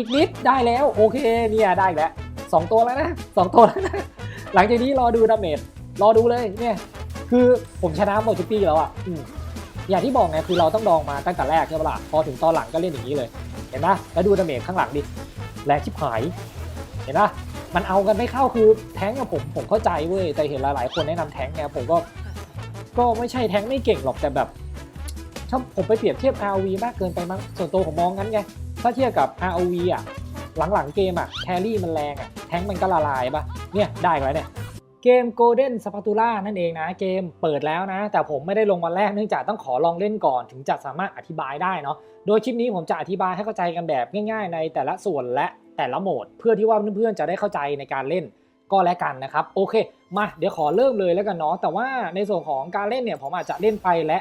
อีกนิดได้แล้วโอเคเนี่ยได้แล้วสองตัวแล้วนะสองตัวแล้วนะหลังจากนี้รอดูดาเมจรอดูเลยเนี่ยคือผมชนะหมดทุกปีแล้วอะอืมอย่างที่บอกไงคือเราต้องดองมาตั้งแต่แรกใช่ปะล่ะพอถึงตอนหลังก็เล่นอย่างนี้เลย เห็นปะแล้วดูดาเมจข้างหลังดิแรงชิบหาย เห็นปะมันเอากันไม่เข้าคือแท้งกับผมผมเข้าใจเว้ยแต่เห็นหลายๆคนแนะนำแท้งไงผมก็ก็ไม่ใช่แท้งไม่เก่งหรอกแต่แบบถ้าผมไปเปรียบเทียบ RV มากเกินไปมั้งส่วนตัวผมมองงั้นไง ถ้าเทียบกับ ROV อะ หลังๆเกมอะแครี่มันแรงอะ แทงมันก็ละลายปะเนี่ย ได้แล้วเนี่ย เกม Golden Spatula นั่นเองนะ เกมเปิดแล้วนะ แต่ผมไม่ได้ลงวันแรกเนื่องจากต้องขอลองเล่นก่อนถึงจะสามารถอธิบายได้เนาะ โดยคลิปนี้ผมจะอธิบายให้เข้าใจกันแบบง่าย ๆ ในแต่ละส่วนและแต่ละโหมด เพื่อที่ว่าเพื่อนๆจะได้เข้าใจในการเล่นก็แล้วกันนะครับ โอเค มาเดี๋ยวขอเริ่มเลยแล้วกันเนาะแต่ว่าในส่วนของการเล่นเนี่ยผมอาจจะเล่นไปและ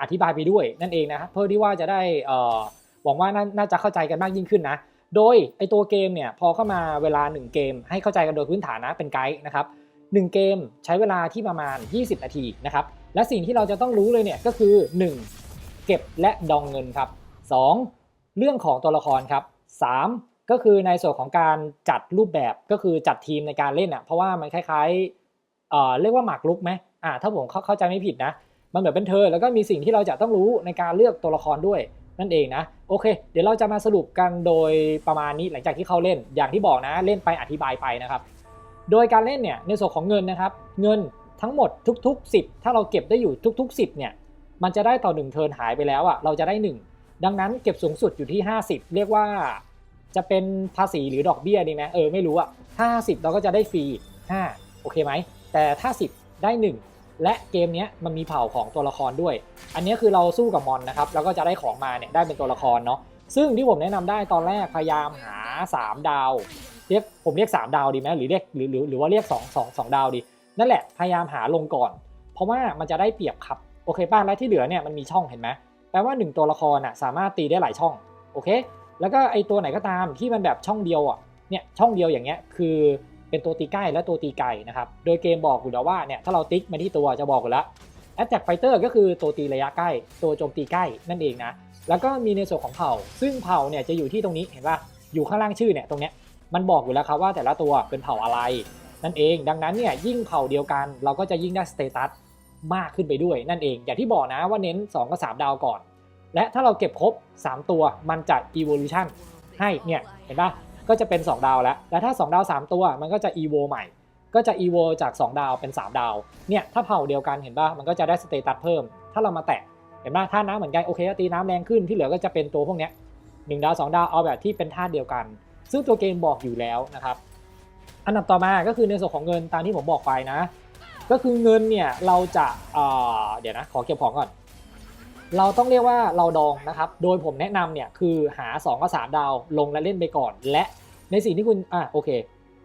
อธิบายไปด้วยนั่นเองนะครับเพื่อที่ว่าจะได้เอ่อ วังว่าน่าน่าจะเข้าใจกันมากยิ่งขึ้นนะ โดยไอตัวเกมเนี่ยพอเข้ามาเวลา 1 เกม ให้เข้าใจกันโดยพื้นฐานนะเป็นไกด์นะครับ1เกมใช้เวลาที่ประมาณ 20 นาทีนะครับและสิ่งที่เราจะต้องรู้เลยเนี่ยก็คือ 1. เก็บและดองเงินครับ 2. เรื่องของตัวละครครับ 3. ก็คือในส่วนของการจัดรูปแบบก็คือจัดทีมในการเล่นอะเพราะว่ามันคล้ายๆเอ่อเรียกว่าหมากรุกไหมอ่าถ้าผมเข้าใจไม่ผิดนะมันเหมือนเป็นเธอแล้วก็มีสิ่งที่เราจะต้องรู้ในการเลือกตัวละครด้วย นั่นเองนะ โอเค เดี๋ยวเราจะมาสรุปกันโดยประมาณนี้หลังจากที่เขาเล่น อย่างที่บอกนะเล่นไปอธิบายไปนะครับ โดยการเล่นเนี่ยในส่วนของเงินนะครับ เงินทั้งหมดทุกๆ 10 ถ้าเราเก็บได้อยู่ทุก ๆ 10เนี่ยมันจะได้ต่อ1เทิร์นหายไปแล้วอะเราจะได้ 1 ดังนั้นเก็บสูงสุดอยู่ที่ 50 เรียกว่าจะเป็นภาษีหรือดอกเบี้ยดีไหมเออไม่รู้อะถ้า50 เราก็จะได้ฟรี5โอเคไหมแต่ถ้า 10 ได้ 1 และเกมนี้มันมีเผ่าของตัวละครด้วย อันนี้คือเราสู้กับมอนนะครับแล้วก็จะได้ของมาเนี่ยได้เป็นตัวละครเนาะซึ่งที่ผมแนะนำได้ตอนแรกพยายามหา 3 ดาวเรียกผมเรียก 3 ดาวดีไหมหรือเรียกหรือหรือหรือว่าเรียก2 2 2 ดาวดี นั่นแหละพยายามหาลงก่อน เพราะว่ามันจะได้เปรียบครับโอเคป้าและที่เหลือเนี่ยมันมีช่องเห็นไหมแปลว่า 1 ตัวละครอะสามารถตีได้หลายช่องโอเค แล้วก็ไอตัวไหนก็ตามที่มันแบบช่องเดียวอะเนี่ยช่องเดียวอย่างเงี้ยคือ เป็นตัวตีใกล้และตัวตีไกลนะครับ โดยเกมบอกอยู่แล้วว่าเนี่ยถ้าเราติ๊กมาที่ตัวจะบอกอยู่แล้ว Attack Fighter ก็คือตัวตีระยะใกล้ ตัวโจมตีใกล้นั่นเองนะ แล้วก็มีในส่วนของเผ่า ซึ่งเผ่าเนี่ยจะอยู่ที่ตรงนี้เห็นป่ะ อยู่ข้างล่างชื่อเนี่ยตรงเนี้ย มันบอกอยู่แล้วครับว่าแต่ละตัวเป็นเผ่าอะไร นั่นเอง ดังนั้นเนี่ยยิ่งเผ่าเดียวกัน เราก็จะยิ่งได้สเตตัสมากขึ้นไปด้วยนั่นเอง อย่างที่บอกนะว่าเน้น 2 กับ 3 ดาวก่อน และถ้าเราเก็บครบ 3 ตัวมันจะ evolution ให้เนี่ยเห็นป่ะ ก็จะเป็น 2 ดาวแล้ว และถ้า 2 ดาว 3 ตัวมันก็จะ evo ใหม่ ก็จะ evo จาก 2 ดาวเป็น 3 ดาว เนี่ยถ้าเผ่าเดียวกันเห็นป่ะ มันก็จะได้สเตตัสเพิ่ม ถ้าเรามาแตะ เห็นป่ะท่าน้ำเหมือนกันโอเคตีน้ำแรงขึ้นที่เหลือก็จะเป็นตัวพวกเนี้ยหนึ่งดาวสองดาวเอาแบบที่เป็นท่าเดียวกัน ซึ่งตัวเกมบอกอยู่แล้วนะครับ อันดับต่อมาก็คือในส่วนของเงินตามที่ผมบอกไปนะ ก็คือเงินเนี่ยเราจะเเดี๋ยวนะขอเก็บของก่อน เราต้องเรียกว่าเราดองนะครับ โดยผมแนะนำเนี่ยคือหา2กับ3ดาวลงและเล่นไปก่อน และในสิ่งที่คุณอะโอเค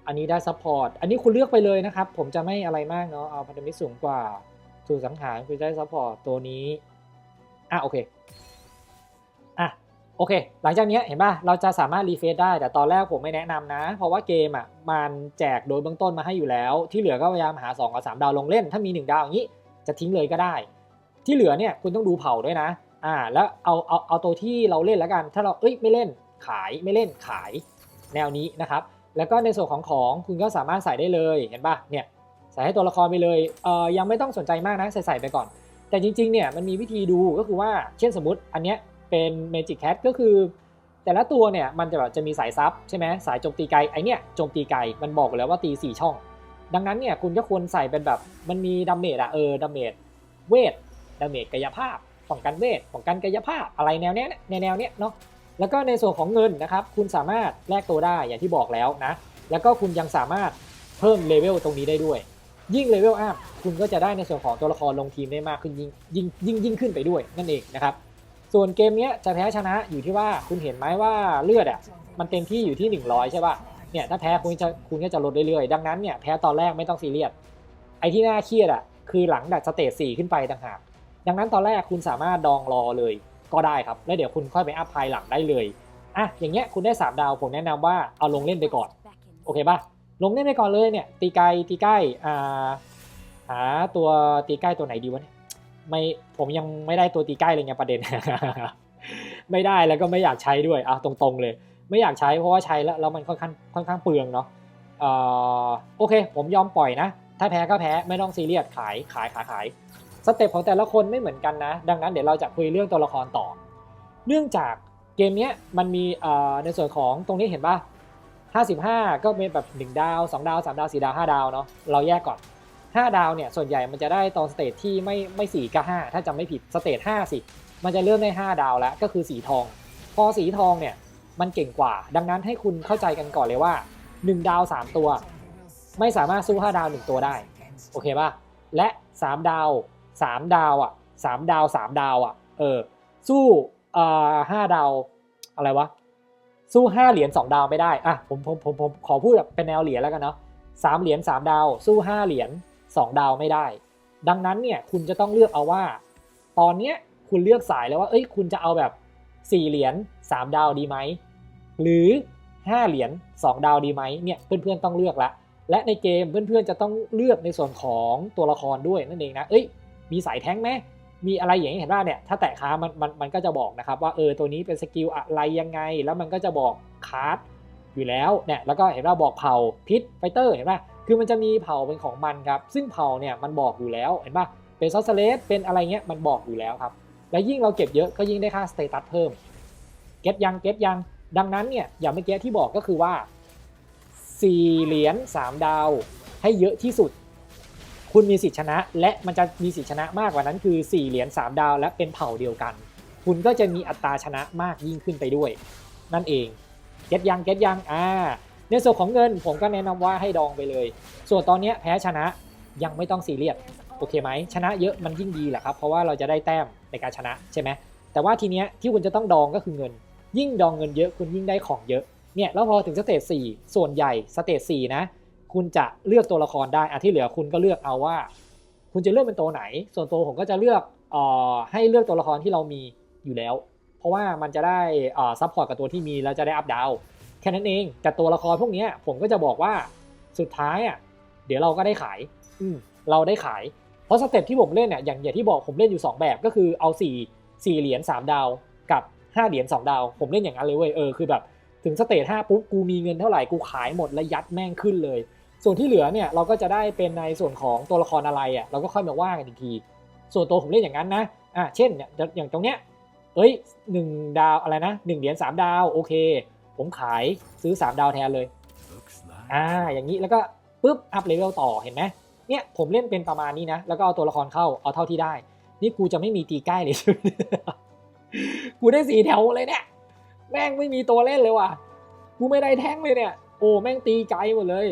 อันนี้ได้ซัพพอร์ต อันนี้คุณเลือกไปเลยนะครับ ผมจะไม่อะไรมากเนาะ เอาพันธมิตรสูงกว่าสู่สังหารคุณได้ซัพพอร์ตตัวนี้ อะโอเค อะโอเค หลังจากนี้เห็นป่ะ เราจะสามารถรีเฟซได้ แต่ตอนแรกผมไม่แนะนำนะ เพราะว่าเกมอะมันแจกโดยเบื้องต้นมาให้อยู่แล้ว ที่เหลือก็พยายามหา2กับ3ดาวลงเล่น ถ้ามี 1 ดาวอย่างนี้ จะทิ้งเลยก็ได้ ที่เหลือเนี่ยคุณต้องดูเผ่าด้วยนะอ่าแล้วเอาเอาเอาตัวที่เราเล่นแล้วกัน ถ้าเราเอ้ยไม่เล่นขายไม่เล่นขายแนวนี้นะครับ แล้วก็ในส่วนของของคุณก็สามารถใส่ได้เลยเห็นป่ะเนี่ยใส่ให้ตัวละครไปเลยเอ่อยังไม่ต้องสนใจมากนะใส่ใส่ไปก่อน แต่จริงๆเนี่ยมันมีวิธีดูก็คือว่าเช่นสมมติอันเนี้ยเป็น Magic Cat ก็คือ แต่ละตัวเนี่ยมันจะแบบจะมีสายซับใช่ไหมสายโจมตีไกลไอเนี่ยโจมตีไกลมันบอกแล้วว่าตี 4 ช่อง ดังนั้นเนี่ยคุณก็ควรใส่เป็นแบบมันมีดาเมจอะเออดาเมจเวท ดาเมจกายภาพป้องกันเวทป้องกันกายภาพอะไรแนวเนี้ยในแนวเนี้ยเนาะแล้วก็ในส่วนของเงินนะครับคุณสามารถแลกตัวได้อย่างที่บอกแล้วนะแล้วก็คุณยังสามารถเพิ่มเลเวลตรงนี้ได้ด้วย ยิ่งเลเวลอัพคุณก็จะได้ในส่วนของตัวละครลงทีมได้มากขึ้นยิ่งยิ่งยิ่งยิ่งขึ้นไปด้วยนั่นเองนะครับส่วนเกมเนี้ยจะแพ้ชนะอยู่ที่ว่าคุณเห็นไหมว่าเลือดอะมันเต็มที่อยู่ที่ 100 ใช่ป่ะเนี่ยถ้าแพ้คุณจะคุณก็จะลดเรื่อยๆดังนั้นเนี่ยแพ้ตอนแรกไม่ต้องซีเรียสไอ้ที่น่าเครียดอะคือหลังจากสเตจสี่ขึ้นไปต่างหาก ดังนั้นตอนแรกคุณสามารถดองรอเลยก็ได้ครับ แล้วเดี๋ยวคุณค่อยไปอัพภายหลังได้เลยอะอย่างเงี้ยคุณได้ 3 ดาวผมแนะนำว่าเอาลงเล่นไปก่อน โอเคป่ะลงเล่นไปก่อนเลยเนี่ยตีไกลตีใกล้อ่าหาตัวตีใกล้ตัวไหนดีวะเนี่ยไม่ผมยังไม่ได้ตัวตีใกล้เลยไงประเด็น ไม่ได้แล้วก็ไม่อยากใช้ด้วยอะตรงๆเลย ไม่อยากใช้เพราะว่าใช้แล้วแล้วมันค่อนข้างค่อนข้างเปลืองเนาะอ่อโอเค ผมยอมปล่อยนะ ถ้าแพ้ก็แพ้ไม่ต้องซีเรียสขายขายขายขาย สเต็ปของแต่ละคนไม่เหมือนกันนะ ดังนั้นเดี๋ยวเราจะคุยเรื่องตัวละครต่อ เนื่องจากเกมเนี้ยมันมีในส่วนของตรงนี้เห็นป่ะ55 ก็เป็นแบบ 1 ดาว 2 ดาว 3 ดาว 4 ดาว 5 ดาวเนาะเราแยกก่อน 5 ดาวเนี่ยส่วนใหญ่มันจะได้ตอนสเตจที่ไม่ไม่4ก็5ถ้าจำไม่ผิดสเตจ5สิมันจะเริ่มได้ 5 ดาวแล้วก็คือสีทอง พอสีทองเนี่ยมันเก่งกว่า ดังนั้นให้คุณเข้าใจกันก่อนเลยว่า 1 ดาว 3 ตัว ไม่สามารถสู้ 5 ดาว 1 ตัวได้ โอเคป่ะ และ 3 ดาว 3ดาวอะ3ดาว3ดาวอะเออสู้เอ่อ5ดาวอะไรวะสู้5เหรียญ2ดาวไม่ได้อะผมผมผมผมขอพูดแบบเป็นแนวเหรียญแล้วกันเนาะสามเหรียญ3ดาว สู้5เหรียญ2ดาวไม่ได้ ดังนั้นเนี่ยคุณจะต้องเลือกเอาว่า ตอนเนี้ยคุณเลือกสายแล้วว่าเอ้ยคุณจะเอาแบบ4เหรียญ3ดาวดีไหมหรือ5เหรียญ2ดาวดีไหมเนี่ยเพื่อนๆต้องเลือกละและในเกมเพื่อนๆจะต้องเลือกในส่วนของตัวละครด้วยนั่นเองนะ เอ้ย มีสายแท้งไหมมีอะไรอย่างนี้เห็นว่าเนี่ยถ้าแตะค้ามันมันมันก็จะบอกนะครับว่าเออตัวนี้เป็นสกิลอะไรยังไง แล้วมันก็จะบอกคาร์ดอยู่แล้วเนี่ยแล้วก็เห็นว่าบอกเผ่าพิษไฟเตอร์เห็นป่ะคือมันจะมีเผ่าเป็นของมันครับ ซึ่งเผ่าเนี่ยมันบอกอยู่แล้วเห็นป่ะเป็นซอสเลสเป็นอะไรเงี้ยมันบอกอยู่แล้วครับ และยิ่งเราเก็บเยอะก็ยิ่งได้ค่าสเตตัสเพิ่มเก็ตยังเก็ตยังดังนั้นเนี่ยอย่างเมื่อกี้ที่บอกก็คือว่า4เหรียญ3 ดาวให้เยอะที่สุด คุณมีสิทธิชนะ และมันจะมีสิทธิชนะมากกว่านั้นคือ 4 เหรียญ3 ดาว และเป็นเผ่าเดียวกัน คุณก็จะมีอัตราชนะมากยิ่งขึ้นไปด้วย นั่นเองเก็ตยังเก็ตยังอ่าในส่วนของเงินผมก็แนะนำว่าให้ดองไปเลย ส่วนตอนนี้แพ้ชนะยังไม่ต้องซีเรียสโอเคไหมชนะเยอะมันยิ่งดีแหละครับ เพราะว่าเราจะได้แต้มในการชนะใช่ไหมแต่ว่าทีเนี้ยที่คุณจะต้องดองก็คือเงิน ยิ่งดองเงินเยอะคุณยิ่งได้ของเยอะเนี่ยแล้วพอถึงสเตจ4ส่วนใหญ่สเตจ4นะ คุณจะเลือกตัวละครได้อะที่เหลือคุณก็เลือกเอาว่า คุณจะเลือกเป็นตัวไหน ส่วนตัวผมก็จะเลือกออให้เลือกตัวละครที่เรามีอยู่แล้ว เพราะว่ามันจะได้ซัพพอร์ตกับตัวที่มีแล้วจะได้อัพดาวแค่นั้นเองแต่ตัวละครพวกนี้ผมก็จะบอกว่าสุดท้ายอะเดี๋ยวเราก็ได้ขาย อืเราได้ขาย เพราะสเต็ปที่ผมเล่นเนี่ยอย่างอย่างที่บอกผมเล่นอยู่ 2 แบบก็คือเอา4 4เหรียญ3ดาวกับ5เหรียญ2ดาว ผมเล่นอย่างนั้นเลยเว้ยเออคือแบบถึงสเตจ5ปุ๊บกูมีเงินเท่าไหร่กูขายหมดแล้วยัดแม่งขึ้นเลย ส่วนที่เหลือเนี่ยเราก็จะได้เป็นในส่วนของตัวละครอะไรอะเราก็ค่อยมาว่ากันอีกที ส่วนตัวผมเล่นอย่างนั้นนะอะเช่นเนี่ยอย่างตรงเนี้ยเอ้ยหนึ่งดาวอะไรนะหนึ่งเหรียญสามดาวโอเค ผมขายซื้อ3ดาวแทนเลยอ่าอย่างนี้แล้วก็ปุ๊บอัพเลเวลต่อเห็นไหมเนี่ยผมเล่นเป็นประมาณนี้นะ แล้วก็เอาตัวละครเข้าเอาเท่าที่ได้ นี่กูจะไม่มีตีใกล้เลยใช่ไหมกูได้สีแถวเลยเนี่ยแม่งไม่มีตัวเล่นเลยว่ะกูไม่ได้แท้งเลยเนี่ย โอ้แม่งตีไกลหมดเลย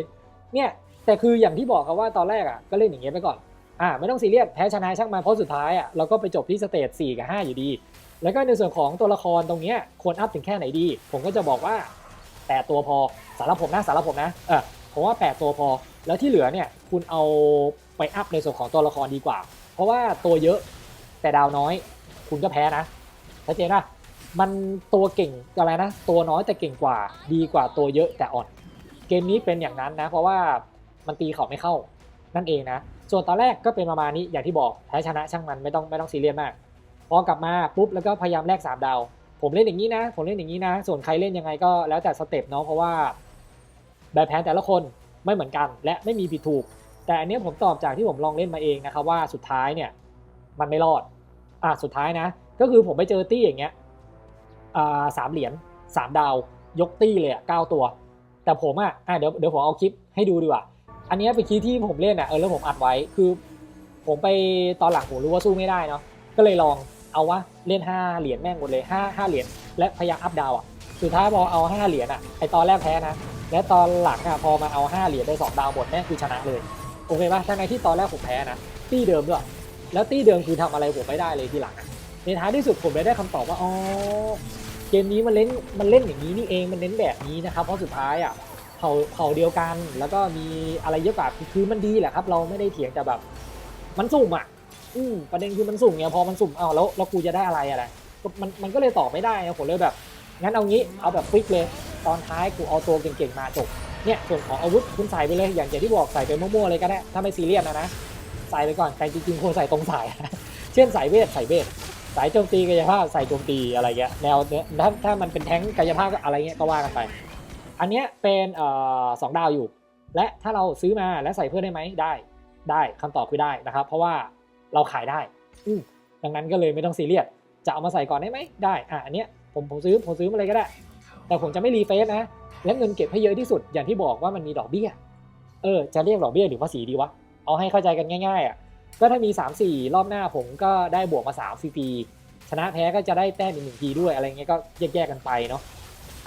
เนี่ยแต่คืออย่างที่บอกครับว่าตอนแรกอะก็เล่นอย่างเงี้ยไปก่อนอ่าไม่ต้องซีเรียสแพ้ชนะช่างมันเพราะสุดท้ายอะเราก็ไปจบที่สเตจ4กับ5อยู่ดี แล้วก็ในส่วนของตัวละครตรงเนี้ยควรอัพถึงแค่ไหนดี ผมก็จะบอกว่า 8 ตัวพอสำหรับผมนะสำหรับผมนะเออผมว่า 8 ตัวพอ แล้วที่เหลือเนี่ยคุณเอาไปอัพในส่วนของตัวละครดีกว่า เพราะว่าตัวเยอะแต่ดาวน้อย คุณก็แพ้นะชัดเจนนะมันตัวเก่งอะไรนะ ตัวน้อยแต่เก่งกว่าดีกว่าตัวเยอะแต่อ่อน เกมนี้เป็นอย่างนั้นนะ เพราะว่ามันตีเขาไม่เข้านั่นเองนะ ส่วนตอนแรกก็เป็นประมาณนี้อย่างที่บอกแพ้ชนะช่างมันไม่ต้องไม่ต้องซีเรียสมาก พอกลับมาปุ๊บแล้วก็พยายามแลก3ดาว ผมเล่นอย่างนี้นะ ผมเล่นอย่างนี้นะ ส่วนใครเล่นยังไงก็แล้วแต่สเต็ปเนาะเพราะว่าแบบแผนแต่ละคนไม่เหมือนกัน และไม่มีผิดถูก แต่อันนี้ผมตอบจากที่ผมลองเล่นมาเองนะครับว่าสุดท้ายเนี่ยมันไม่รอดอะสุดท้ายนะ ก็คือผมไปเจอตี้อย่างเงี้ยอ่าสามเหรียญสามดาว ยกตี้เลยอะเก้าตัว แต่ผมอะอะเดี๋ยวเดี๋ยวผมเอาคลิปให้ดูดีกว่า อันนี้เป็นคลิปที่ผมเล่นอะเออแล้วผมอัดไว้คือ ผมไปตอนหลังผมรู้ว่าสู้ไม่ได้เนาะก็เลยลองเอาวะเล่น 5 เหรียญแม่งหมดเลย5 5เหรียญและพยายามอัพดาวอะสุดท้ายพอเอา 5 เหรียญอะไอตอนแรกแพ้นะและตอนหลังอะพอมาเอา 5 เหรียญได้2ดาวหมดแม่งคือชนะเลยโอเคป่ะทั้งในที่ตอนแรกผมแพ้นะตี้เดิมด้วยแล้วตี้เดิมคือทำอะไรผมไม่ได้เลยทีหลังในท้ายที่สุดผมได้คำตอบว่าอ๋อ เกมนี้มันเล่นมันเล่นอย่างนี้นี่เองมันเน้นแบบนี้นะครับ เพราะสุดท้ายอะเผ่าเผ่าเดียวกันแล้วก็มีอะไรเยอะกว่าคือมันดีแหละครับ เราไม่ได้เถียงแต่แบบ มันสุ่มอะ อืมประเด็นคือมันสุ่มไงพอมันสุ่มเอาแล้วแล้วกูจะได้อะไรอะไรก็มันมันก็เลยตอบไม่ได้ผมเลยแบบ งั้นเอางี้เอาแบบฟิกเลย ตอนท้ายกูเอาตัวเก่งๆมาจบเนี่ยส่วนของอาวุธคุณใส่ไปเลยอย่างอย่างที่บอกใส่ไปมั่วๆเลยก็ได้ถ้าไม่ซีเรียสนะนะใส่ไปก่อนแต่จริงๆควรใส่ตรงสาย เช่นสายเวทใส่เวท สายโจมตีกายภาพใส่โจมตีอะไรเงี้ยแนวเนี้ยถ้าถ้ามันเป็นแท้งกายภาพก็อะไรเงี้ยก็ว่ากันไป อันเนี้ยเป็นเอ่อสองดาวอยู่ และถ้าเราซื้อมาและใส่เพิ่มได้ไหมได้ ได้คำตอบคือได้นะครับ เพราะว่าเราขายได้ อืดังนั้นก็เลยไม่ต้องซีเรียสจะเอามาใส่ก่อนได้ไหมได้อะอันเนี้ยผมผมซื้อผมซื้อมาเลยก็ได้ แต่ผมจะไม่รีเฟซนะและเงินเก็บให้เยอะที่สุดอย่างที่บอกว่ามันมีดอกเบี้ย เออ จะเรียกดอกเบี้ยหรือภาษีดีวะ เอาให้เข้าใจกันง่ายๆอะ ก็ถ้ามี 3 4 รอบหน้าผมก็ได้บวกมา3ฟรีๆชนะแพ้ก็จะได้แต้มอีกหนึ่งทีด้วยอะไรเงี้ยก็แยกๆกันไปเนาะ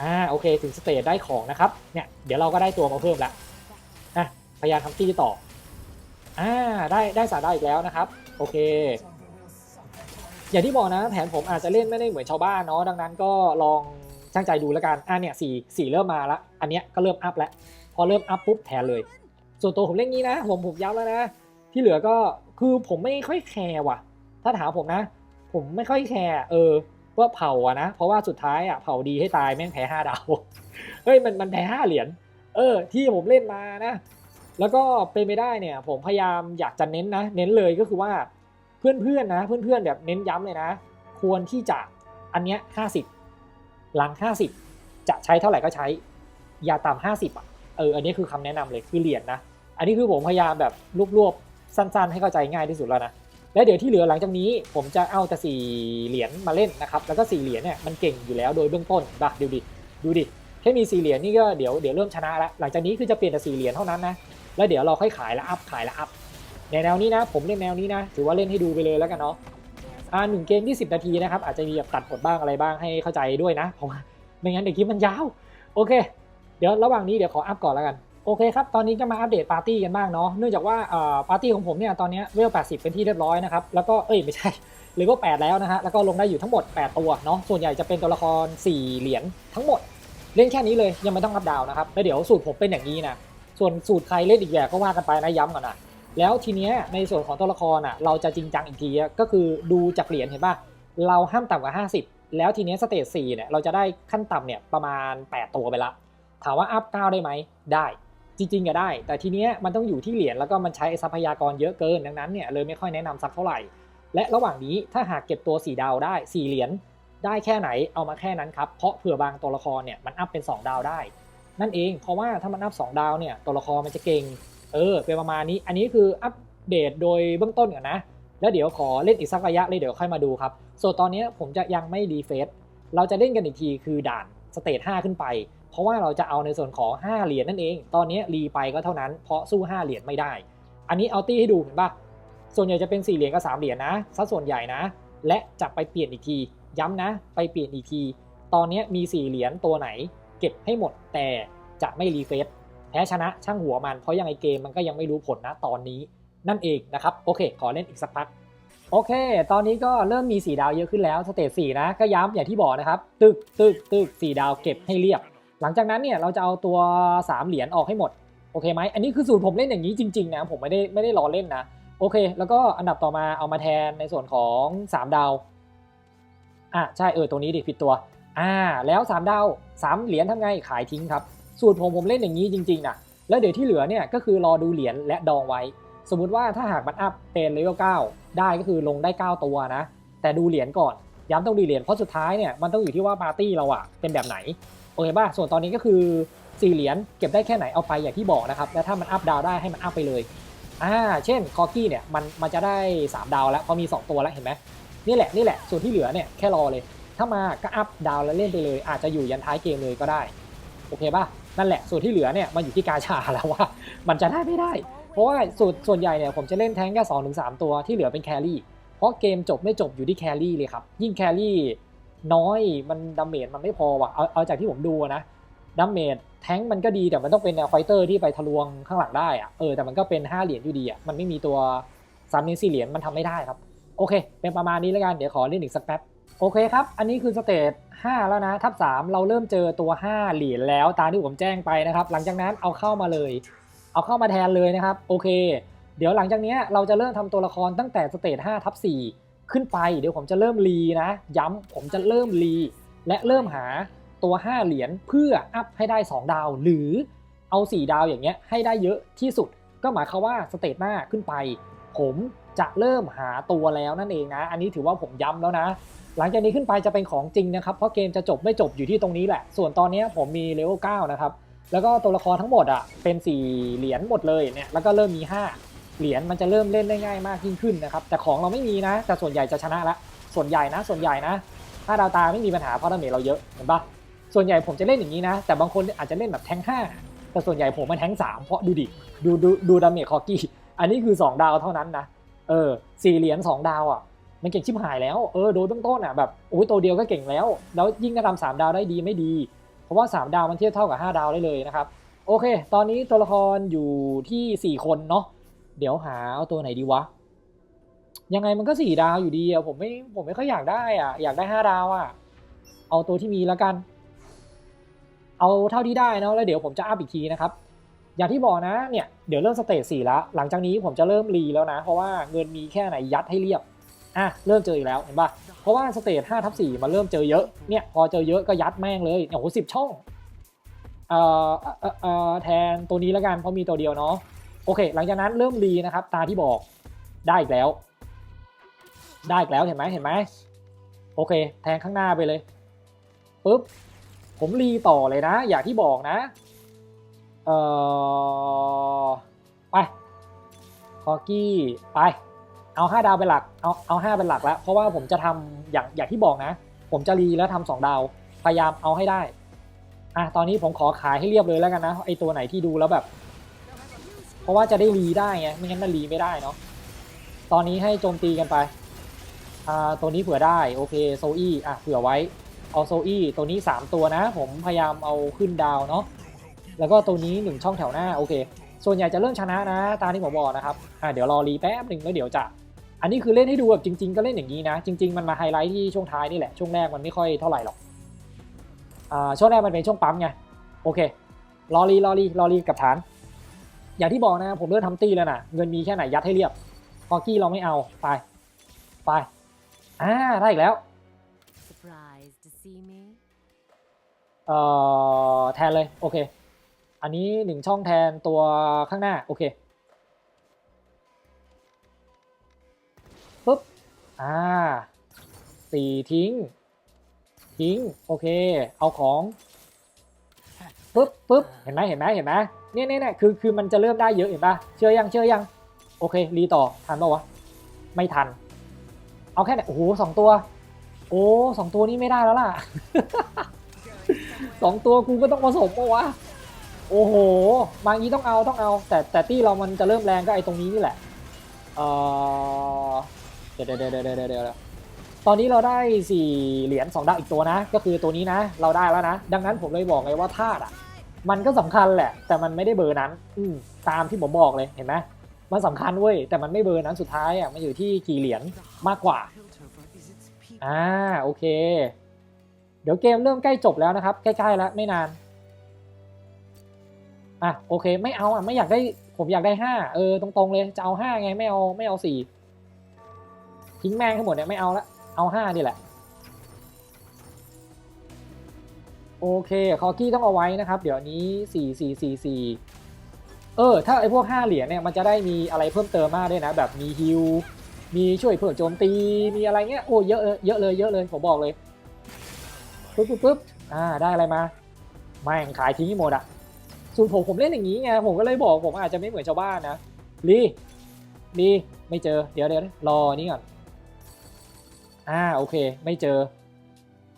อ่าโอเคถึงสเตจได้ของนะครับเนี่ยเดี๋ยวเราก็ได้ตัวมาเพิ่มละอะพยายามทำตีต่ออ่าได้ได้สาได้อีกแล้วนะครับ โอเค อย่างที่บอกนะแผนผมอาจจะเล่นไม่ได้เหมือนชาวบ้านเนาะดังนั้นก็ลองช่างใจดูแล้วกันอะเนี่ยสี่สี่เริ่มมาละอันเนี้ยก็เริ่มอัพแล้วพอเริ่มอัพปุ๊บแทนเลย ส่วนตัวผมเล่นงี้นะผมผมย้ำแล้วนะที่เหลือก็ คือผมไม่ค่อยแคร์ว่ะ ถ้าถามผมนะ ผมไม่ค่อยแคร์เออว่าเผาอะนะเพราะว่าสุดท้ายอะเผาดีให้ตายแม่งแพ้ห้าดาวเฮ้ยมันมันแพ้ห้าเหรียญเออ ที่ผมเล่นมานะ แล้วก็เป็นไปได้เนี่ย ผมพยายามอยากจะเน้นนะ เน้นเลยก็คือว่าเพื่อนๆนะ เพื่อนๆแบบเน้นย้ำเลยนะ ควรที่จะอันเนี้ยห้าสิบหลังห้าสิบจะใช้เท่าไหร่ก็ใช้ อย่าต่ำห้าสิบอะเอออันนี้คือคำแนะนำเลยคือเหรียญนะ อันนี้คือผมพยายามแบบรวบ สั้นๆ ให้เข้าใจง่ายที่สุดแล้วนะและเดี๋ยวที่เหลือหลังจากนี้ ผมจะเอาแต่สี่เหรียญมาเล่นนะครับแล้วก็สี่เหรียญเนี่ยมันเก่งอยู่แล้วโดยเบื้องต้นนะดูดิดูดิแค่มีสี่เหรียญนี่ก็เดี๋ยวเดี๋ยวเริ่มชนะล้วหลังจากนี้คือจะเปลี่ยนแต่สี่เหรียญเท่านั้นนะแล้วเดี๋ยวเราค่อยขายแล้วอัพขายแล้วอัพในแนวนี้นะ ผมเล่นแนวนี้นะ ถือว่าเล่นให้ดูไปเลยแล้วกันเนาะอ่าหนึ่งเกมที่10นาทีนะครับอาจจะมีแบบตัดบทบ้างอะไรบ้างให้เข้าใจด้วยนะเพราะว่าไม่งั้นเดี๋ยวคลิปมันยาว โอเค เดี๋ยวระหว่างนี้เดี๋ยวขออัพก่อนแล้วกัน โอเคครับ ตอนนี้ก็มาอัปเดตปาร์ตี้กันบ้างเนาะ เนื่องจากว่าปาร์ตี้ของผมเนี่ยตอนนี้เวล 80 เป็นที่เรียบร้อยนะครับ แล้วก็เอ้ยไม่ใช่เลเวล 8 แล้วนะฮะ แล้วก็ลงได้อยู่ทั้งหมด 8 ตัวเนาะ ส่วนใหญ่จะเป็นตัวละคร 4 เหรียญทั้งหมด เล่นแค่นี้เลยยังไม่ต้องอัพดาวนะครับ แล้วเดี๋ยวสูตรผมเป็นอย่างนี้นะ ส่วนสูตรใครเล่นอีกแบบก็ว่ากันไปนะย้ำก่อนนะ แล้วทีเนี้ยในส่วนของตัวละครอะเราจะจริงจังอีกทีก็คือดูจากเหรียญเห็นป่ะ เราห้ามต่ำกว่า 50 แล้วทีเนี้ยสเตจ4เนี่ยเราจะได้ขั้นต่ำเนี่ยประมาณ 8 ตัวไปละ ถามว่าอัพ9ได้ไหมได้ จริงๆก็ได้ แต่ทีเนี้ยมันต้องอยู่ที่เหรียญแล้วก็มันใช้ทรัพยากรเยอะเกินดังนั้นเนี่ยเลยไม่ค่อยแนะนำสักเท่าไหร่ และระหว่างนี้ถ้าหากเก็บตัว4ดาวได้4เหรียญได้แค่ไหนเอามาแค่นั้นครับเพราะเผื่อบางตัวละครเนี่ยมันอัพเป็น 2 ดาวได้ นั่นเองเพราะว่าถ้ามันอัพ 2 ดาวเนี่ยตัวละครมันจะเก่งเออเป็นประมาณนี้อันนี้คืออัปเดตโดยเบื้องต้นก่อนนะแล้วเดี๋ยวขอเล่นอีกสักระยะเลยเดี๋ยวค่อยมาดูครับส่วนตอนนี้ผมจะยังไม่รีเฟซเราจะเล่นกันอีกทีคือด่านสเตจ5ขึ้นไป เพราะว่าเราจะเอาในส่วนของ 5 เหรียญนั่นเอง ตอนนี้รีไปก็เท่านั้น เพราะสู้ 5 เหรียญไม่ได้ อันนี้เอาตี้ให้ดูเห็นปะส่วนใหญ่จะเป็น 4 เหรียญกับ 3 เหรียญนะสัดส่วนใหญ่นะ และจะไปเปลี่ยนอีกที ย้ำนะ ไปเปลี่ยนอีกที ตอนนี้มี 4 เหรียญตัวไหน เก็บให้หมด แต่จะไม่รีเฟซแพ้ชนะช่างหัวมัน เพราะยังไงเกมมันก็ยังไม่รู้ผลนะตอนนี้ นั่นเองนะครับ โอเค ขอเล่นอีกสักพักโอเค ตอนนี้ก็เริ่มมี 4 ดาวเยอะขึ้นแล้ว สเตจ4นะ ก็ย้ำอย่างที่บอกนะครับ ตึก ตึก ตึก 4 ดาวเก็บให้เรียบ หลังจากนั้นเนี่ยเราจะเอาตัว3เหรียญออกให้หมดโอเคไหมอันนี้คือสูตรผมเล่นอย่างนี้จริงๆนะผมไม่ได้ไม่ได้ล้อเล่นนะโอเค แล้วก็อันดับต่อมาเอามาแทนในส่วนของ 3 ดาวอะใช่เออตัวนี้ดิผิดตัวอ่าแล้ว 3 ดาว 3 เหรียญทำไงขายทิ้งครับ สูตรผมผมเล่นอย่างนี้จริงๆนะแล้วเดี๋ยวที่เหลือเนี่ยก็คือรอดูเหรียญและดองไว้ สมมุติว่าถ้าหากมันอัพเป็นเลเวล9ได้ก็คือลงได้ 9 ตัวนะ แต่ดูเหรียญก่อนย้ำต้องดูเหรียญเพราะสุดท้ายเนี่ยมันต้องอยู่ที่ว่าปาร์ตี้เราอะเป็นแบบไหน โอเคป่ะส่วนตอนนี้ก็คือ4เหรียญเก็บได้แค่ไหนเอาไปอย่างที่บอกนะครับ แล้วถ้ามันอัพดาวได้ให้มันอัพไปเลยอ่าเช่นคอกี้เนี่ยมันมันจะได้ 3 ดาวแล้วพราะมี 2 ตัวแล้วเห็นไหมนี่แหละนี่แหละส่วนที่เหลือเนี่ยแค่รอเลย ถ้ามาก็อัพดาวแล้วเล่นไปเลย อาจจะอยู่ยันท้ายเกมเลยก็ได้โอเคป่ะนั่นแหละส่วนที่เหลือเนี่ยมันอยู่ที่กาชาแล้วว่า มันจะได้ไม่ได้ เพราะว่าส่วนส่วนใหญ่เนี่ยผมจะเล่นแท้งแค่สองถึงสามตัวที่เหลือเป็นแครี่เพราะเกมจบไม่จบอยู่ที่แครี่เลยครับยิ่งแครี่ น้อยมันดาเมจมันไม่พอว่ะเอาเอาจากที่ผมดูนะดาเมจแท้งมันก็ดีแต่มันต้องเป็นไฟเตอร์ที่ไปทะลวงข้างหลังได้อะเออแต่มันก็เป็น 5 เหรียญอยู่ดีอะมันไม่มีตัวสามเหรียญสี่เหรียญมันทำไม่ได้ครับ โอเค เป็นประมาณนี้แล้วกันเดี๋ยวขอเล่นอีกสักแป๊บโอเคครับ อันนี้คือสเตจ5แล้วนะทับ3เราเริ่มเจอตัว 5 เหรียญแล้วตามที่ผมแจ้งไปนะครับ หลังจากนั้นเอาเข้ามาเลย เอาเข้ามาแทนเลยนะครับ โอเค เดี๋ยวหลังจากเนี้ยเราจะเริ่มทำตัวละครตั้งแต่สเตจ5ทับ4 ขึ้นไปเดี๋ยวผมจะเริ่มรีนะ ย้ำผมจะเริ่มรีและเริ่มหาตัว 5 เหรียญเพื่ออัพให้ได้ 2 ดาว หรือเอา 4 ดาวอย่างเงี้ยให้ได้เยอะที่สุด ก็หมายความว่าสเตจหน้าขึ้นไป ผมจะเริ่มหาตัวแล้วนั่นเองนะ อันนี้ถือว่าผมย้ำแล้วนะ หลังจากนี้ขึ้นไปจะเป็นของจริงนะครับ เพราะเกมจะจบไม่จบอยู่ที่ตรงนี้แหละ ส่วนตอนนี้ผมมีเลเวล9นะครับแล้วก็ตัวละครทั้งหมดอะเป็น 4 เหรียญหมดเลยเนี่ยแล้วก็เริ่มมี 5 เหรียญมันจะเริ่มเล่นได้ง่ายมากยิ่งขึ้นนะครับ แต่ของเราไม่มีนะ แต่ส่วนใหญ่จะชนะละ ส่วนใหญ่นะ ส่วนใหญ่นะ ถ้าดาวตาไม่มีปัญหาเพราะดาเมจเราเยอะเห็นปะส่วนใหญ่ผมจะเล่นอย่างนี้นะ แต่บางคนอาจจะเล่นแบบแทงห้าแต่ส่วนใหญ่ผมมันแทงสามเพราะดูดิดูดูดูดาเมจคอกี้อันนี้คือ 2 ดาวเท่านั้นนะเออสี่เหรียญ2ดาวอะมันเก่งชิบหายแล้วเออโดยเบื้องต้นอะแบบโอ้ยตัวเดียวก็เก่งแล้ว แล้วยิ่งกระทำสามดาวได้ดีไม่ดี เพราะว่า 3 ดาวมันเทียบเท่ากับ 5 ดาวได้เลยนะครับโอเค ตอนนี้ตัวละครอยู่ที่ 4 คนเนาะ เดี๋ยวหาเอาตัวไหนดีวะ ยังไงมันก็4ดาวอยู่ดีอะผมไม่ผมไม่ค่อยอยากได้อะอยากได้5ดาวอะเอาตัวที่มีแล้วกัน เอาเท่าที่ได้เนาะแล้วเดี๋ยวผมจะอัพอีกทีนะครับ อย่างที่บอกนะเนี่ยเดี๋ยวเริ่มสเตจสี่แล้วหลังจากนี้ผมจะเริ่มรีแล้วนะ เพราะว่าเงินมีแค่ไหนยัดให้เรียบอะเริ่มเจออีกแล้วเห็นปะเพราะว่าสเตจ5ทับ4มันเริ่มเจอเยอะเนี่ยพอเจอเยอะก็ยัดแม่งเลยโอ้โหสิบช่องเอ่อเอ่อเอ่อแทนตัวนี้แล้วกันเพราะมีตัวเดียวเนาะ โอเค หลังจากนั้นเริ่มรีนะครับ ตาที่บอกได้อีกแล้ว ได้อีกแล้วเห็นไหมเห็นไหมโอเค แทงข้างหน้าไปเลยปุ๊บผมรีต่อเลยนะ อย่างที่บอกนะ เอ่อไปคอกี้ไป เอา5ดาวเป็นหลัก เอาเอา5เป็นหลักแล้ว เพราะว่าผมจะทำอย่างอย่างที่บอกนะ ผมจะรีแล้วทำสองดาว พยายามเอาให้ได้อะตอนนี้ผมขอขายให้เรียบเลยแล้วกันนะไอตัวไหนที่ดูแล้วแบบ เพราะว่าจะได้รีได้ไงไม่งั้นมันรีไม่ได้เนาะตอนนี้ให้โจมตีกันไปอ่าตัวนี้เผื่อได้โอเคโซอี้อะเผื่อไว้เอาโซอี้ตัวนี้ 3 ตัวนะ ผมพยายามเอาขึ้นดาวเนาะแล้วก็ตัวนี้ 1 ช่องแถวหน้าโอเค ส่วนใหญ่จะเริ่มชนะนะตามที่ผมบอกนะครับอะเดี๋ยวรอรีแป๊บหนึ่งแล้วเดี๋ยวจะ อันนี้คือเล่นให้ดูแบบจริง ๆ ก็เล่นอย่างนี้นะ จริง ๆ มันมาไฮไลท์ที่ช่วงท้ายนี่แหละช่วงแรกมันไม่ค่อยเท่าไหร่หรอกอ่าช่วงแรกมันเป็นช่วงปั๊มไงโอเครอรีรอรีรอรีกับฐาน อย่างที่บอกนะผมเริ่มทำตีแล้วนะเงินมีแค่ไหนยัดให้เรียบพอกี้เราไม่เอาไปไปอ่าได้อีกแล้ว Surprised to see me? เอ่อแทนเลยโอเค อันนี้หนึ่งช่องแทนตัวข้างหน้าโอเคปุ๊บอ่าสี่ทิ้ง ทิ้ง โอเค เอาของ ปุ๊บปุ๊บเห็นไหมเห็นไหมเห็นไหมเนี่ยเนี่ยเนี่ยคือคือมันจะเริ่มได้เยอะเห็นปะเชื่อยังเชื่อยัง โอเค รีต่อทันปะวะไม่ทัน เอาแค่ไหนโอ้โหสองตัว โอ้สองตัวนี้ไม่ได้แล้วล่ะสองตัวกูก็ต้องผสมปะวะโอ้โหบางทีต้องเอาต้องเอา แต่แต่ตี้เรามันจะเริ่มแรงก็ไอ้ตรงนี้นี่แหละเออเดี๋ยวเดี๋ยวเดี๋ยวเดี๋ยวเดี๋ยวเดี๋ยว ตอนนี้เราได้สี่เหรียญสองดาวอีกตัวนะ ก็คือตัวนี้นะ เราได้แล้วนะ ดังนั้นผมเลยบอกเลยว่าธาตุอะ มันก็สำคัญแหละ แต่มันไม่ได้เบอร์นั้น อืตามที่ผมบอกเลยเห็นไหมมันสำคัญเว้ยแต่มันไม่เบอร์นั้นสุดท้ายอะมันอยู่ที่กี่เหรียญมากกว่าอ่าโอเค เดี๋ยวเกมเริ่มใกล้จบแล้วนะครับ ใกล้ๆแล้วไม่นานอะโอเคไม่เอาอะไม่อยากได้ผมอยากได้ห้าเออตรงๆเลยจะเอาห้าไงไม่เอาไม่เอาสี่ทิ้งแม่งทั้งหมดเนี่ยไม่เอาละ เอาห้านี่แหละ โอเค คอกี้ต้องเอาไว้นะครับ เดี๋ยวนี้สี่สี่สี่สี่เออ ถ้าไอ้พวกห้าเหรียญเนี่ย มันจะได้มีอะไรเพิ่มเติมมากด้วยนะ แบบมีฮิลมีช่วยเพื่อโจมตี มีอะไรเงี้ย โอ้เยอะเยอะเลย เยอะเลย ผมบอกเลย ปึ๊บปึ๊บปึ๊บอ่า ได้อะไรมาแม่งขายทิ้งให้หมดอะสูตรผมผมเล่นอย่างนี้ไง ผมก็เลยบอกผมอาจจะไม่เหมือนชาวบ้านนะลีลีไม่เจอ เดี๋ยวเดี๋ยวรอนี่ก่อน อ่าโอเค ไม่เจอ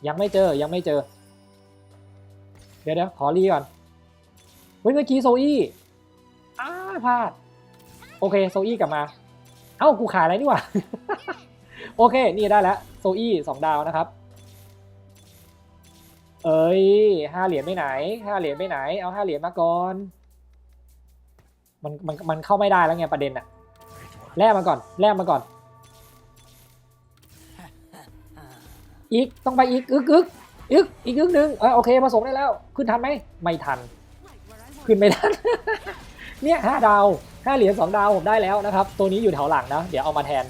ยังไม่เจอยังไม่เจอ เดี๋ยวเดี๋ยวขอรีก่อนเฮ้ยเมื่อกี้โซอี้อ้าพลาด โอเคโซอี้กลับมา เอ้ากูขายอะไรนี่ว่าโอเค นี่ได้แล้วโซอี้สองดาวนะครับ เอ้ยห้าเหรียญไปไหนห้าเหรียญไปไหน เอาห้าเหรียญมาก่อน มันมันมันเข้าไม่ได้แล้วไงประเด็นอะแลกมาก่อนแลกมาก่อน อีกต้องไปอีกอึกอึกอึกอีกอึกหนึ่งเออโอเคผสมได้แล้ว ขึ้นทันไหมไม่ทัน ขึ้นไม่ทัน เนี่ยห้าดาวห้าเหรียญสองดาวผมได้แล้วนะครับ ตัวนี้อยู่แถวหลังนะ เดี๋ยวเอามาแทน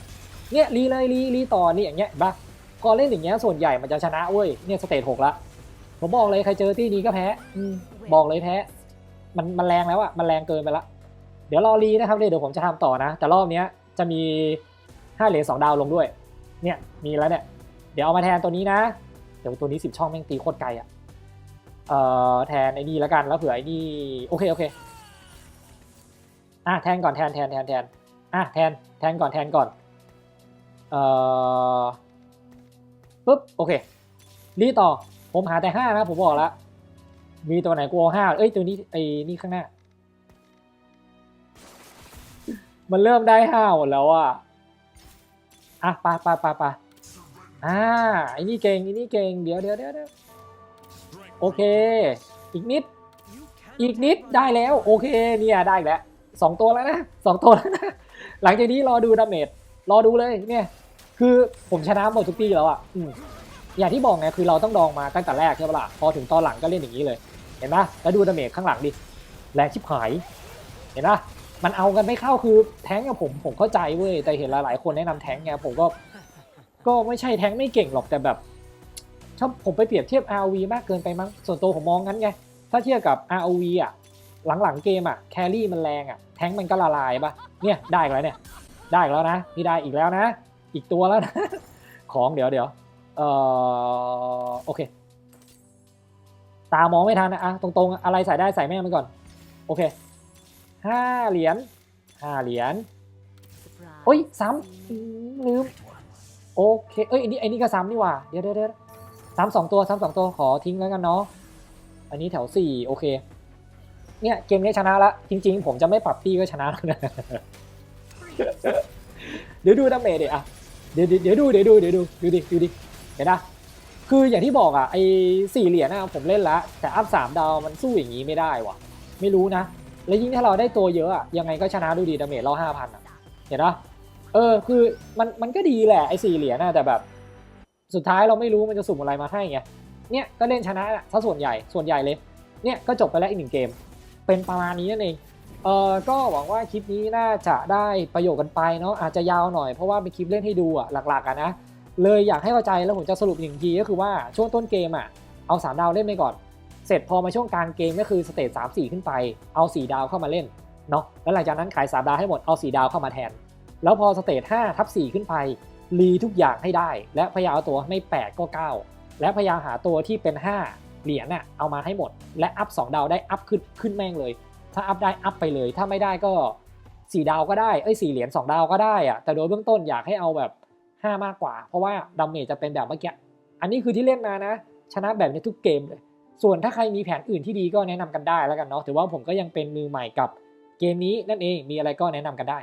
เนี่ยรีเลยรีรีต่อนี่อย่างเงี้ยเห็นปะพอเล่นอย่างเงี้ยส่วนใหญ่มันจะชนะเว้ยเนี่ยสเตจหกละผมบอกเลยใครเจอที่นี้ก็แพ้อืบอกเลยแพ้ มันมันแรงแล้วอะมันแรงเกินไปละ เดี๋ยวรอรีนะครับเดี๋ยวผมจะทำต่อนะ แต่รอบเนี้ยจะมีห้าเหรียญสองดาวลงด้วย เนี่ยมีแล้วเนี่ย เดี๋ยวเอามาแทนตัวนี้นะ เดี๋ยวตัวนี้สิบช่องแม่งตีโคตรไกลอะ่ะ เอ่อแทนไอ้นี่แล้วกันแล้วเผื่อไอ้นี่โอเคโอเค อะแทนก่อนแทนแทนแทนแทนอะแทนแทนก่อนแทนก่อน เอ่อปุ๊บโอเครีต่อผมหาแต่ห้านะผมบอกแล้วมีตัวไหนกูเอาห้าเอ้ยตัวนี้ไอ้นี่ข้างหน้า มันเริ่มได้ห้าหมดแล้วอะอะไปไปไปไป อ่าไอ้นี่เก่งไอ้นี่เก่งเดี๋ยวเดี๋ยวเดี๋ยวโอเค อีกนิด อีกนิดได้แล้ว โอเคเนี่ยได้อีกแล้วสองตัวแล้วนะสองตัวแล้วนะหลังจากนี้รอดูดาเมจรอดูเลยเนี่ย คือผมชนะหมดทุกปีแล้วอะอย่างที่บอกไงคือเราต้องดองมาตั้งแต่แรกใช่ปะล่ะพอถึงตอนหลังก็เล่นอย่างนี้เลย เห็นปะแล้วดูดาเมจข้างหลังดิแรงชิบหาย เห็นปะมันเอากันไม่เข้าคือแท้งกับผมผมเข้าใจเว้ยแต่เห็นหลายๆคนแนะนำแท้งไงผมก็ ก็ไม่ใช่แท้งไม่เก่งหรอกแต่แบบชอบผมไปเปรียบเทียบ ROV มากเกินไปมั้งส่วนตัวผมมองงั้นไง ถ้าเทียบกับ ROV อะ หลังๆเกมอะแครี่มันแรงอะแท้งมันก็ละลายปะเนี่ยได้อีกแล้วเนี่ย ได้อีกแล้วนะนี่ได้อีกแล้วนะ อีกตัวแล้วนะ ของเดี๋ยวเดี๋ยวเอ่อโอเค ตามองไม่ทันนะอะตรงๆ อะไรใส่ได้ใส่แม่งมันก่อน โอเคห้าเหรียญห้าเหรียญโอ้ยซ้ำลืม โอเค เอ้ยอันนี้อันนี้ก็ซ้ำนี่หว่าเดี๋ยวเดี๋ยวเดี๋ยวซ้ำสองตัวซ้ำสองตัวขอทิ้งแล้วกันเนาะ อันนี้แถวสี่โอเค เนี่ยเกมนี้ชนะละ จริง ๆ ผมจะไม่ปรับตี้ก็ชนะแล้วนะเดี๋ยวดูดาเมจดิอะเดี๋ยวเดี๋ยวเดี๋ยวดูเดี๋ยวดูเดี๋ยวดูดูดิดูดิเห็นนะคืออย่างที่บอกอะไอ้สี่เหรียญนะผมเล่นละแต่อัพสามดาวมันสู้อย่างนี้ไม่ได้ว่ะ ไม่รู้นะ แล้วยิ่งถ้าเราได้ตัวเยอะอะยังไงก็ชนะดูดีดาเมจเราห้าพันอะ เห็นปะ เออคือมันมันก็ดีแหละไอ้สี่เหรียญนะแต่แบบ สุดท้ายเราไม่รู้มันจะสุ่มอะไรมาให้ไงเนี่ยก็เล่นชนะซะส่วนใหญ่ส่วนใหญ่เลย เนี่ยก็จบไปแล้วอีกหนึ่งเกม เป็นประมาณนี้นั่นเองเออก็หวังว่าคลิปนี้น่าจะได้ประโยชน์กันไปเนาะอาจจะยาวหน่อยเพราะว่าเป็นคลิปเล่นให้ดูอะหลักๆอะนะเลยอยากให้เข้าใจแล้วผมจะสรุปหนึ่งทีก็คือว่าช่วงต้นเกมอะเอาสามดาวเล่นไปก่อน เสร็จพอมาช่วงกลางเกมก็คือสเตจสามสี่ขึ้นไปเอาสีดาวเข้ามาเล่นเนาะแล้วหลังจากนั้นขายสามดาวให้หมดเอาสีดาวเข้ามาแทน แล้วพอสเตจ5ทับ4ขึ้นไปรีทุกอย่างให้ได้ และพยายามเอาตัวไม่ 8 ก็ 9 และพยายามหาตัวที่เป็น 5 เหรียญน่ะเอามาให้หมด และอัพ 2 ดาวได้อัพขึ้นขึ้นแม่งเลย ถ้าอัพได้อัพไปเลย ถ้าไม่ได้ก็ 4 ดาวก็ได้เอ้ย4เหรียญ2ดาวก็ได้อะแต่โดยเบื้องต้นอยากให้เอาแบบ 5 มากกว่า เพราะว่าดาเมจจะเป็นแบบเมื่อกี้อันนี้คือที่เล่นมานะ ชนะแบบในทุกเกมเลย ส่วนถ้าใครมีแผนอื่นที่ดีก็แนะนำกันได้แล้วกันเนาะถือว่าผมก็ยังเป็นมือใหม่กับเกมนี้นั่นเองมีอะไรก็แนะนำกันได้